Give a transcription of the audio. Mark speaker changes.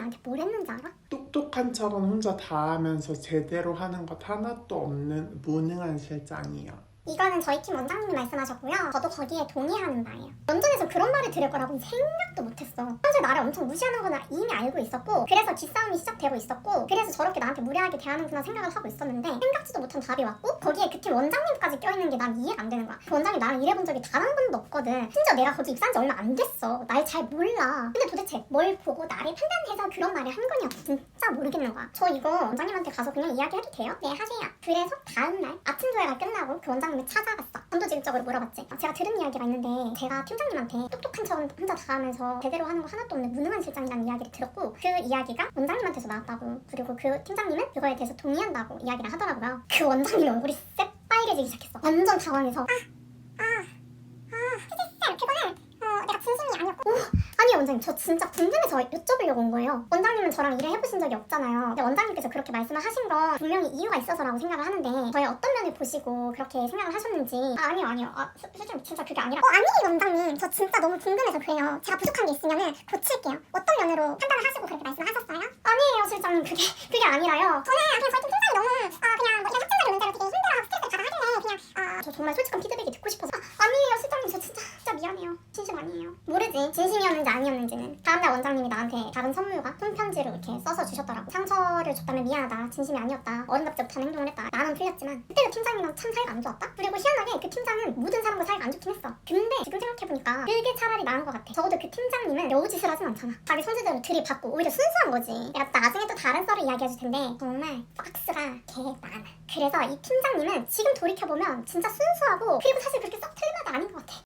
Speaker 1: 나한테 뭘 했는지 알아?
Speaker 2: 똑똑한 척은 혼자 다 하면서 제대로 하는 것 하나도 없는 무능한 실장이야.
Speaker 1: 이거는 저희 팀 원장님이 말씀하셨고요. 저도 거기에 동의하는 바예요. 연전에서 그런 말을 들을 거라고는 생각도 못했어. 평소에 나를 엄청 무시하는 건 이미 알고 있었고 그래서 기싸움이 시작되고 있었고 그래서 저렇게 나한테 무례하게 대하는구나 생각을 하고 있었는데 생각지도 못한 답이 왔고 거기에 그 팀 원장님까지 껴있는 게 난 이해가 안 되는 거야. 그 원장님 나랑 일해본 적이 단 한 번도 없거든. 심지어 내가 거기 입사한 지 얼마 안 됐어. 날 잘 몰라. 근데 도대체 뭘 보고 나를 판단해서 그런 말을 한 거냐고 진짜 모르겠는 거야. 저 이거 원장님한테 가서 그냥 이야기해도 돼요? 네 하세요. 그래서 다음날 아침 조회가 끝나고 그 원장님 을 찾아갔어. 전도직입적으로 물어봤지. 아, 제가 들은 이야기가 있는데 제가 팀장님한테 똑똑한 척은 혼자 다 하면서 제대로 하는 거 하나도 없는 무능한 실장이라는 이야기를 들었고 그 이야기가 원장님한테서 나왔다고 그리고 그 팀장님은 그거에 대해서 동의한다고 이야기를 하더라고요. 그 원장님 얼굴이 새빨개지기 시작했어. 완전 당황해서 아, 아, 아, 그거는 어, 내가 진심이 아니었고 아니 원장님 저 진짜 궁금해서 여쭤보려고 온 거예요. 원장님은 저랑 일을 해보신 적이 없잖아요. 근데 원장님께서 그렇게 말씀을 하신 건 분명히 이유가 있어서라고 생각을 하는데 저의 어떤 면을 보시고 그렇게 생각을 하셨는지. 아, 아니요 아니요. 아, 수- 실장님 진짜 그게 아니라. 어 아니에요 원장님. 저 진짜 너무 궁금해서 그래요. 제가 부족한 게 있으면 고칠게요. 어떤 면으로 판단을 하시고 그렇게 말씀하셨어요? 아니에요 실장님. 그게 그게 아니라요. 저는 그냥 저희 팀 팀장이 너무 아 그냥 뭐 이런 학생들의 문제로 되게 힘들어하고 스트레스를 받아 하길래 그냥 아저 정말 솔직한 피드백이 듣고 싶어서 아, 아니에요 실장님 저 진짜 진짜 진심 아니에요. 모르지. 진심이었는지 아니었는지는. 다음날 원장님이 나한테 작은 선물과 손편지를 이렇게 써서 주셨더라고. 상처를 줬다면 미안하다. 진심이 아니었다. 어른답지 못한 행동을 했다. 나는 틀렸지만 그때 그 팀장이랑 참 사이가 안 좋았다? 그리고 희한하게 그 팀장은 모든 사람과 사이가 안 좋긴 했어. 근데 지금 생각해보니까 그게 차라리 나은 것 같아. 적어도 그 팀장님은 여우짓을 하진 않잖아. 자기 손주대로 들이받고 오히려 순수한 거지. 내가 나중에 또 다른 썰을 이야기해줄 텐데 정말 박스가 개 많아. 그래서 이 팀장님은 지금 돌이켜보면 진짜 순수하고 그리고 사실 그렇게 썩 틀린 말도 아닌 것 같아